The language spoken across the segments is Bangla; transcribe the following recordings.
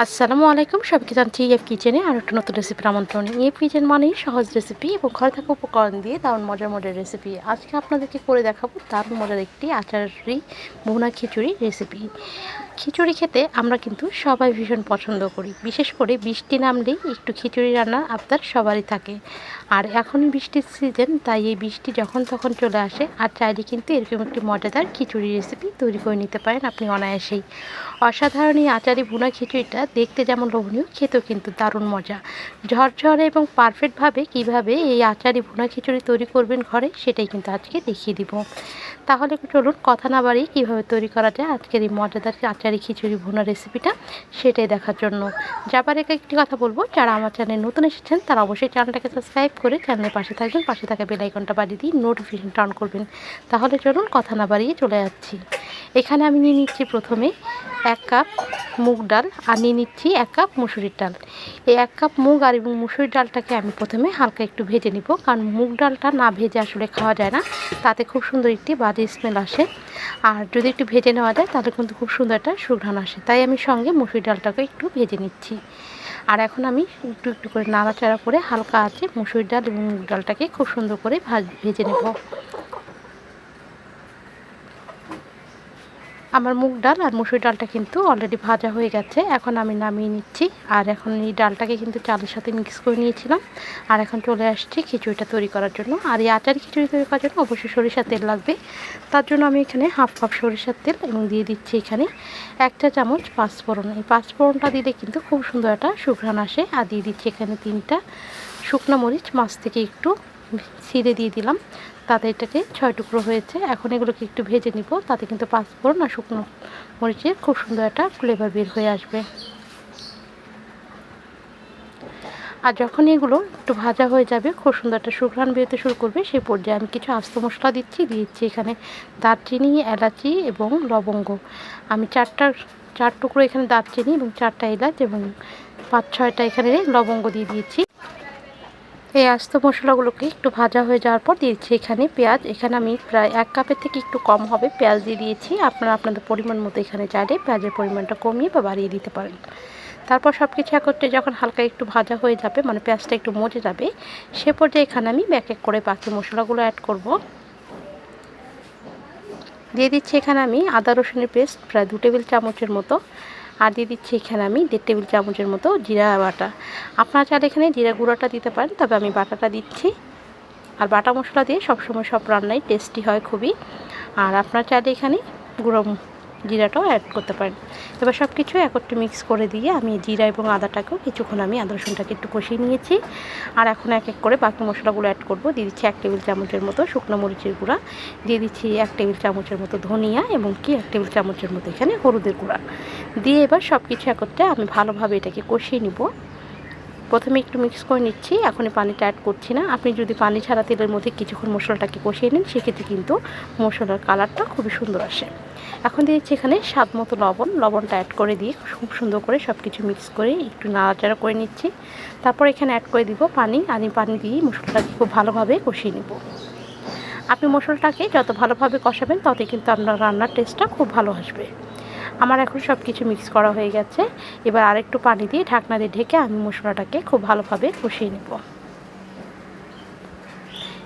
আসসালামু আলাইকুম, সবাইকে জানছি এফ কিচেনে আর একটা নতুন রেসিপির আমন্ত্রণ এফ কিচেন মানেই সহজ রেসিপি এবং ঘরে থাকা উপকরণ দিয়ে দারুণ মজার মজার রেসিপি আজকে আপনাদেরকে করে দেখাবো দারুণ মজার একটি আচারি মোহনা খিচুড়ি রেসিপি খিচুড়ি খেতে আমরা কিন্তু সবাই ভীষণ পছন্দ করি। বিশেষ করে বৃষ্টি নামলেই একটু খিচুড়ি রান্না আপনার সবারই থাকে। আর এখনই বৃষ্টির সিজন তাই এই বৃষ্টি যখন তখন চলে আসে, আর চাইলে কিন্তু এরকম একটি মজাদার খিচুড়ি রেসিপি তৈরি করে নিতে পারেন আপনি অনায়াসেই। অসাধারণ এই আচারি ভুনা খিচুড়িটা দেখতে যেমন লোভনীয়, খেতেও কিন্তু দারুণ মজা। ঝরঝরে এবং পারফেক্টভাবে কীভাবে এই আচারি ভুনা খিচুড়ি তৈরি করবেন ঘরে, সেটাই কিন্তু আজকে দেখিয়ে দিব। তাহলে চলুন কথা না বাড়িয়ে কীভাবে তৈরি করা যায় আজকের এই মজাদার আচারি খিচুড়ি ভুনা রেসিপিটা সেটাই দেখার জন্য। যাবার একে একটি কথা বলব, যারা আমার চ্যানেল নতুন এসেছেন, তারা অবশ্যই চ্যানেলটাকে সাবস্ক্রাইব করে চ্যানেলের পাশে থাকবেন, পাশে থাকা বেলাইকনটা বাড়িয়ে দিয়ে নোটিফিকেশন টার্ন করবেন। তাহলে চলুন কথা না বাড়িয়ে চলে যাচ্ছি। এখানে আমি নিয়ে নিচ্ছি প্রথমে এক কাপ মুগ ডাল আর নিয়ে নিচ্ছি এক কাপ মুসুরির ডাল। এই এক কাপ মুগ আর এবং মুসুরির ডালটাকে আমি প্রথমে হালকা একটু ভেজে নিব, কারণ মুগ ডালটা না ভেজে আসলে খাওয়া যায় না। তাতে খুব সুন্দর একটি বাজে স্মেল আসে। আর যদি একটু ভেজে নেওয়া যায়, তাহলে কিন্তু খুব সুন্দর একটা সুঘ্রাণ আসে। তাই আমি সঙ্গে মুসুরির ডালটাকে একটু ভেজে নিচ্ছি। আর এখন আমি একটু একটু করে নাড়াচাড়া করে হালকা আছে মুসুরির ডাল এবং মুগ ডালটাকে খুব সুন্দর করে ভাজ, ভেজে নেব। আমার মুগ ডাল আর মুসুর ডালটা কিন্তু অলরেডি ভাজা হয়ে গেছে। এখন আমি নামিয়ে নিচ্ছি। আর এখন এই ডালটাকে কিন্তু চালের সাথে মিক্স করে নিয়েছিলাম। আর এখন চলে আসছি খিচুড়িটা তৈরি করার জন্য। আর এই আচার খিচুড়ি তৈরি করার জন্য অবশ্যই সরিষার তেল লাগবে। তার জন্য আমি এখানে হাফ কাপ সরিষার তেল এবং দিয়ে দিচ্ছি এখানে একটা চামচ পাঁচফোড়ন। এই পাঁচফোড়নটা দিলে কিন্তু খুব সুন্দর একটা সুঘ্রাণ আসে। আর দিয়ে দিচ্ছি এখানে তিনটা শুকনো মরিচ, মাছ থেকে একটু ছিঁড়ে দিয়ে দিলাম। তাতে এটাকে ছয় টুকরো হয়েছে। এখন এগুলোকে একটু ভেজে নিব। তাতে কিন্তু পাঁচফোড়ন আর শুকনো মরিচের খুব সুন্দর একটা ফ্লেভার বের হয়ে আসবে। আর যখন এগুলো একটু ভাজা হয়ে যাবে, খুব সুন্দর একটা সুঘ্রাণ বেরোতে শুরু করবে সেই পর্যায়ে আমি কিছু আস্ত মশলা দিচ্ছি। দিচ্ছি এখানে দারচিনি, এলাচি এবং লবঙ্গ। আমি চারটা, চার টুকরো এখানে দারচিনি এবং চারটা এলাচ এবং পাঁচ ছয়টা এখানে লবঙ্গ দিয়ে দিয়েছি। এই আস্ত মশলাগুলোকে একটু ভাজা হয়ে যাওয়ার পর দিয়েছি এখানে পেঁয়াজ। এখানে আমি প্রায় এক কাপের থেকে একটু কম হবে পেঁয়াজ দিয়ে দিয়েছি। আপনারা আপনাদের পরিমাণ মতো এখানে চাইলে পেঁয়াজের পরিমাণটা কমিয়ে বা বাড়িয়ে দিতে পারেন। তারপর সব কিছু একত্রে যখন হালকা একটু ভাজা হয়ে যাবে মানে পেঁয়াজটা একটু মজে যাবে, সে পর্যায়ে এখানে আমি ব্যাক এক করে বাকি মশলাগুলো অ্যাড করব। দিয়ে দিচ্ছি এখানে আমি আদা রসুনের পেস্ট প্রায় দু টেবিল চামচের মতো। আর দিয়ে দিচ্ছি এখানে আমি দেড় টেবিল চামচের মতো জিরা বাটা। আপনারা চাইলে এখানে জিরা গুঁড়াটা দিতে পারেন, তবে আমি বাটাটা দিচ্ছি। আর বাটা মশলা দিয়ে সবসময় সব রান্নাই টেস্টি হয় খুবই। আর আপনার চাইলে এখানে গুঁড়ো জিরাটাও অ্যাড করতে পারেন। এবার সব কিছু একত্রে মিক্স করে দিয়ে আমি জিরা এবং আদাটাকেও কিছুক্ষণ আমি আদা রসুনটাকে একটু কষিয়ে নিয়েছি। আর এখন এক এক করে বাকি মশলাগুলো অ্যাড করব। দিয়ে দিচ্ছি এক টেবিল চামচের মতো শুকনো মরিচের গুঁড়া। দিয়ে দিচ্ছি এক টেবিল চামচের মতো ধনিয়া এবং কি এক টেবিল চামচের মতো এখানে হলুদের গুঁড়া। দিয়ে এবার সব কিছু একত্রে আমি ভালোভাবে এটাকে কষিয়ে নিব। প্রথমে একটু মিক্স করে নিচ্ছি, এখনই পানিটা অ্যাড করছি না। আপনি যদি পানি ছাড়া তেলের মধ্যে কিছুক্ষণ মশলাটাকে কষিয়ে নিন, সেক্ষেত্রে কিন্তু মশলার কালারটা খুবই সুন্দর আসে। এখন দিয়েছি এখানে স্বাদ মতো লবণ। লবণটা অ্যাড করে দিয়ে খুব সুন্দর করে সব কিছু মিক্স করে একটু নাড়াচাড়া করে নিচ্ছি। তারপর এখানে অ্যাড করে দিব পানি। আমি পানি দিয়ে মশলাটাকে খুব ভালোভাবে কষিয়ে নেব। আপনি মশলাটাকে যত ভালোভাবে কষাবেন, ততই কিন্তু আপনার রান্নার টেস্টটা খুব ভালো আসবে। আমার এখন সব কিছু মিক্স করা হয়ে গেছে। এবার আরেকটু পানি দিয়ে ঢাকনা দিয়ে ঢেকে আমি মশলাটাকে খুব ভালোভাবে কষিয়ে নেব।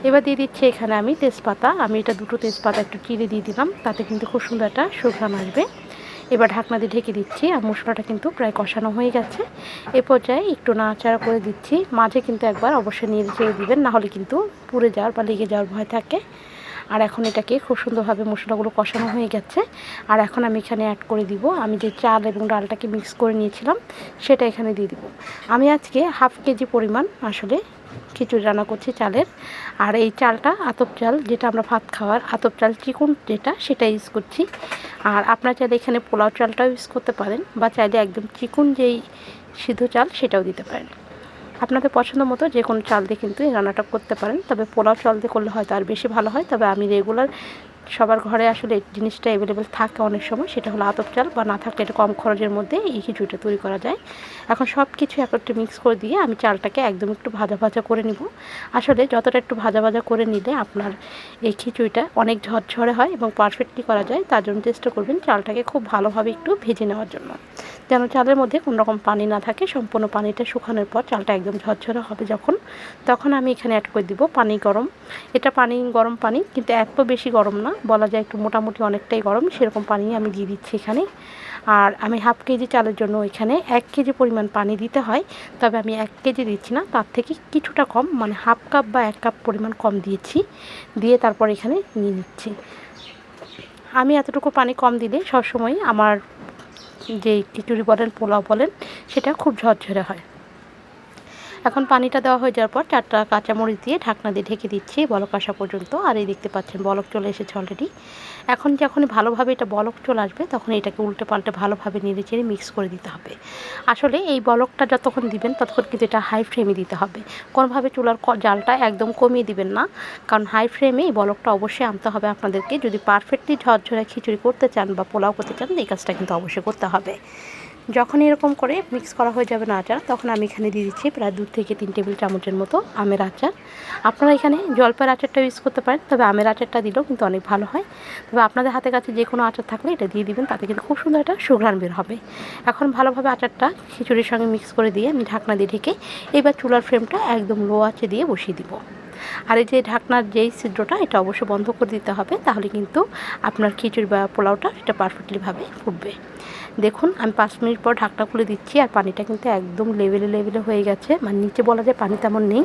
এবার দিয়ে দিচ্ছি এখানে আমি তেজপাতা। আমি এটা দুটো তেজপাতা একটু চিড়ে দিয়ে দিলাম, তাতে কিন্তু খুব সুন্দর একটা সুঘ্রাণ আসবে। এবার ঢাকনা দিয়ে ঢেকে দিচ্ছি আর মশলাটা কিন্তু প্রায় কষানো হয়ে গেছে। এ পর্যায়ে একটু নাড়াচাড়া করে দিচ্ছি। মাঝে কিন্তু একবার অবশ্যই নিয়ে চেড়ে দিবেন, নাহলে কিন্তু পুড়ে যাওয়ার বা লেগে যাওয়ার ভয় থাকে। আর এখন এটাকে খুব সুন্দরভাবে মশলাগুলো কষানো হয়ে গেছে। আর এখন আমি এখানে অ্যাড করে দিব। আমি যে চাল এবং ডালটাকে মিক্স করে নিয়েছিলাম, সেটা এখানে দিয়ে দিব। আমি আজকে হাফ কেজি পরিমাণ আসলে খিচুড়ি রান্না করছি চালের। আর এই চালটা আতপ চাল, যেটা আমরা ভাত খাওয়ার আতপ চাল, চিকুন যেটা, সেটা ইউজ করছি। আর আপনার চাইলে এখানে পোলাও চালটাও ইউজ করতে পারেন, বা চাইলে একদম চিকুন যেই সিদ্ধ চাল, সেটাও দিতে পারেন। আপনাদের পছন্দ মতো যে কোনো চাল দিয়ে কিন্তু এই রান্নাটা করতে পারেন। তবে পোলাও চাল দিয়ে করলে হয়তো আর বেশি ভালো হয়। তবে আমি রেগুলার সবার ঘরে আসলে জিনিসটা অ্যাভেলেবেল থাকে অনেক সময়, সেটা হলো আতপ চাল বা না থাকলে এটা কম খরচের মধ্যে এই খিচুড়িটা তৈরি করা যায়। এখন সব কিছু একত্রে মিক্স করে দিয়ে আমি চালটাকে একদম একটু ভাজা ভাজা করে নিব। আসলে যতটা একটু ভাজা ভাজা করে নিলে আপনার এই খিচুড়িটা অনেক ঝরঝরে হয় এবং পারফেক্টলি করা যায়। তার জন্য চেষ্টা করবেন চালটাকে খুব ভালোভাবে একটু ভেজে নেওয়ার জন্য। যেন চালের মধ্যে কোনো রকম পানি না থাকে, সম্পূর্ণ পানিটা শুকানোর পর চালটা একদম ঝরঝরে হবে যখন। তখন আমি এখানে অ্যাড করে দিব পানি গরম। এটা পানি, গরম পানি, কিন্তু এত বেশি গরম না। বলা যায় একটু মোটামুটি অনেকটাই গরম। সেরকম পানি আমি দিয়ে দিচ্ছি এখানে। আর আমি হাফ কেজি চালের জন্য এখানে এক কেজি পরিমাণ পানি দিতে হয়। তবে আমি এক কেজি দিচ্ছি না। তার থেকে কিছুটা কম মানে হাফ কাপ বা এক কাপ পরিমাণ কম দিয়েছি। দিয়ে তারপর এখানে নিয়ে নিচ্ছি। আমি এতটুকু পানি কম দিলে সবসময় আমার যে খিচুড়ি বলেন পোলাও বলেন সেটা খুব ঝরঝরে হয়। এখন পানিটা দেওয়া হয়ে যাওয়ার পর চারটা কাঁচামরিচ দিয়ে ঢাকনা দিয়ে ঢেকে দিচ্ছি বলক আসা পর্যন্ত। আর এই দেখতে পাচ্ছেন বলক চলে এসেছে অলরেডি এখন যখন ভালোভাবে এটা বলক চলে আসবে, তখন এটাকে উল্টে পাল্টে ভালোভাবে নেড়ে চেড়ে মিক্স করে দিতে হবে। আসলে এই বলকটা যতক্ষণ দিবেন, ততক্ষণ কিন্তু এটা হাই ফ্লেমে দিতে হবে। কোনোভাবে চুলার জালটা একদম কমিয়ে দিবেন না, কারণ হাই ফ্লেমে এই বলকটা অবশ্যই আনতে হবে আপনাদেরকে। যদি পারফেক্টলি ঝরঝরে খিচুড়ি করতে চান বা পোলাও করতে চান, এই কাজটা কিন্তু অবশ্যই করতে হবে। যখন এরকম করে মিক্স করা হয়ে যাবে না আচার, তখন আমি এখানে দিয়ে দিচ্ছি প্রায় দু থেকে তিন টেবিল চামচের মতো আমের আচার। আপনারা এখানে জলপাইয়ের আচারটা ইউজ করতে পারেন, তবে আমের আচারটা দিলেও কিন্তু অনেক ভালো হয়। তবে আপনাদের হাতে কাছে যে কোনো আচার থাকলে এটা দিয়ে দিবেন, তাতে কিন্তু খুব সুন্দর একটা সুঘ্রাণ বের হবে। এখন ভালোভাবে আচারটা খিচুড়ির সঙ্গে মিক্স করে দিয়ে আমি ঢাকনা দিয়ে ঢেকে এবার চুলার ফ্রেমটা একদম লো আঁচে দিয়ে বসিয়ে দিব। আর এই যে ঢাকনার যেই ছিদ্রটা, এটা অবশ্যই বন্ধ করে দিতে হবে, তাহলে কিন্তু আপনার খিচুড়ি বা পোলাওটা এটা পারফেক্টলিভাবে ফুটবে। দেখুন, আমি পাঁচ মিনিট পর ঢাকনা খুলে দিচ্ছি, আর পানিটা কিন্তু একদম লেভেলে লেভেলে হয়ে গেছে। মানে নিচে বলা যায় পানি তেমন নেই।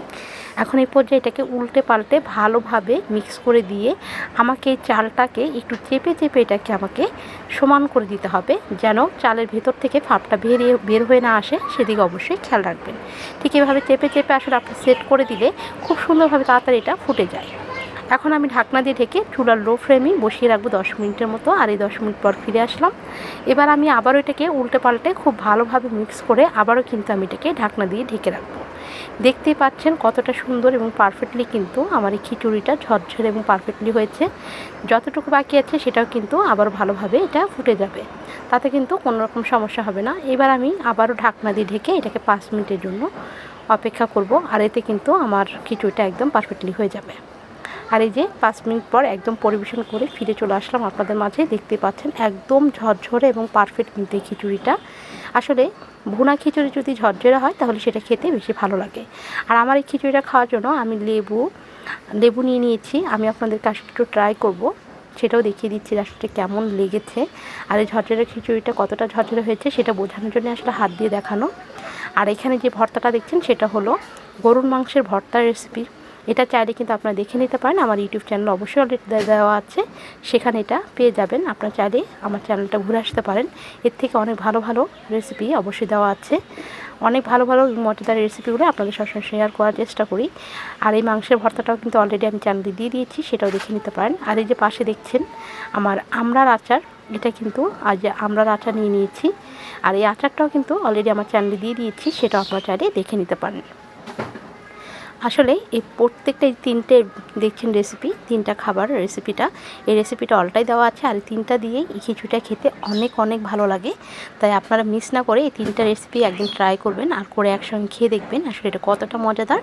এখন এই পর্যায়ে এটাকে উল্টে পাল্টে ভালোভাবে মিক্স করে দিয়ে আমাকে চালটাকে একটু চেপে চেপে এটাকে আমাকে সমান করে দিতে হবে, যেন চালের ভেতর থেকে ফাপটা বেরিয়ে, বের হয়ে না আসে। সেদিকে অবশ্যই খেয়াল রাখবেন। ঠিক এভাবে চেপে চেপে আসলে আপনি সেট করে দিলে খুব সুন্দরভাবে তাড়াতাড়ি এটা ফুটে যায়। এখন আমি ঢাকনা দিয়ে ঢেকে চুলার লো ফ্লেমে বসিয়ে রাখব দশ মিনিটের মতো আর এই দশ মিনিট পর ফিরে আসলাম। এবার আমি আবারও এটাকে উল্টে পাল্টে খুব ভালোভাবে মিক্স করে আবারও কিন্তু আমি এটাকে ঢাকনা দিয়ে ঢেকে রাখব। দেখতেই পাচ্ছেন কতটা সুন্দর এবং পারফেক্টলি কিন্তু আমার এই খিচুড়িটা ঝরঝরে এবং পারফেক্টলি হয়েছে। যতটুকু বাকি আছে সেটাও কিন্তু আবার ভালোভাবে এটা ফুটে যাবে। তাতে কিন্তু কোনো রকম সমস্যা হবে না। এবার আমি আবারও ঢাকনা দিয়ে ঢেকে এটাকে পাঁচ মিনিটের জন্য অপেক্ষা করব আর এতে কিন্তু আমার খিচুড়িটা একদম পারফেক্টলি হয়ে যাবে। আর এই যে পাঁচ মিনিট পর একদম পরিবেশন করে ফিরে চলে আসলাম আপনাদের মাঝে। দেখতে পাচ্ছেন একদম ঝরঝরে এবং পারফেক্ট কিন্তু এই খিচুড়িটা। আসলে ভুনা খিচুড়ি যদি ঝরঝরে হয় তাহলে সেটা খেতে বেশি ভালো লাগে। আর আমার এই খিচুড়িটা খাওয়ার জন্য আমি লেবু লেবু নিয়ে নিয়েছি। আমি আপনাদের কাছে একটু ট্রাই করব। সেটাও দেখিয়ে দিচ্ছি আসলে কেমন লেগেছে। আর এই ঝরঝরে খিচুড়িটা কতটা ঝরঝরে হয়েছে সেটা বোঝানোর জন্য আসলে হাত দিয়ে দেখানো। আর এখানে যে ভর্তাটা দেখছেন সেটা হলো গরুর মাংসের ভর্তার রেসিপি এটা চাইলে কিন্তু আপনারা দেখে নিতে পারেন। আমার ইউটিউব চ্যানেল অবশ্যই অলরেডি দেওয়া আছে। সেখানে এটা পেয়ে যাবেন। আপনারা চাইলে আমার চ্যানেলটা ঘুরে আসতে পারেন। এর থেকে অনেক ভালো ভালো রেসিপি অবশ্যই দেওয়া আছে। অনেক ভালো ভালো মজাদার রেসিপিগুলো আপনাদের সবসময় শেয়ার করার চেষ্টা করি। আর এই মাংসের ভর্তাটাও কিন্তু অলরেডি আমি চ্যানেলে দিয়ে দিয়েছি, সেটাও দেখে নিতে পারেন। আর এই যে পাশে দেখছেন, আমার আমরার আচার, এটা কিন্তু আজ আমরার আচার নিয়ে নিয়েছি। আর এই আচারটাও কিন্তু অলরেডি আমার চ্যানেলে দিয়ে দিয়েছি, সেটাও আপনারা চাইলে দেখে নিতে পারেন। আসলে এই প্রত্যেকটা তিনটে দেখছেন রেসিপি তিনটা খাবার রেসিপিটা এই রেসিপিটা অলটাই দেওয়া আছে আর তিনটা দিয়েই এই খিচুড়িটা খেতে অনেক অনেক ভালো লাগে। তাই আপনারা মিস না করে এই তিনটা রেসিপি একদিন ট্রাই করবেন আর করে একসঙ্গে খেয়ে দেখবেন। আসলে এটা কতটা মজাদার।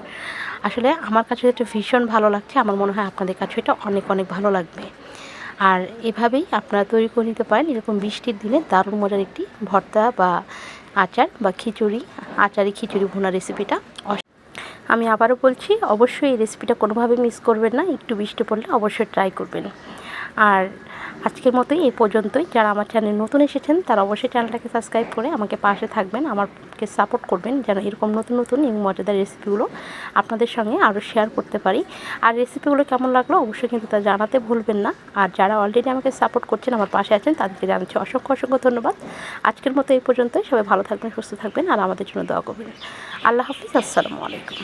আসলে আমার কাছে এটা ভীষণ ভালো লাগছে। আমার মনে হয় আপনাদের কাছে এটা অনেক অনেক ভালো লাগবে। আর এভাবেই আপনারা তৈরি করে নিতে পারেন। এরকম বৃষ্টির দিনে দারুণ মজার একটি ভর্তা বা আচার বা খিচুড়ি আচারি খিচুড়ি ভুনা রেসিপিটা আমি আবারও বলছি, অবশ্যই এই রেসিপিটা কোনোভাবে মিস করবেন না। একটু বৃষ্টি পড়লে অবশ্যই ট্রাই করবেন। আর আজকের মতোই এই পর্যন্তই। যারা আমার চ্যানেল নতুন এসেছেন, তারা অবশ্যই চ্যানেলটাকে সাবস্ক্রাইব করে আমাকে পাশে থাকবেন আমাকে সাপোর্ট করবেন যেন এরকম নতুন নতুন এবং মজাদার রেসিপিগুলো আপনাদের সঙ্গে আরও শেয়ার করতে পারি। আর রেসিপিগুলো কেমন লাগল অবশ্যই কিন্তু তা জানাতে ভুলবেন না। আর যারা অলরেডি আমাকে সাপোর্ট করছেন, আমার পাশে আছেন, তাদেরকে জানাচ্ছি অসংখ্য অসংখ্য ধন্যবাদ। আজকের মতো এই পর্যন্তই। সবাই ভালো থাকবেন, সুস্থ থাকবেন, আর আমাদের জন্য দোয়া করবেন। আল্লাহ হাফিজ, আসসালামু আলাইকুম।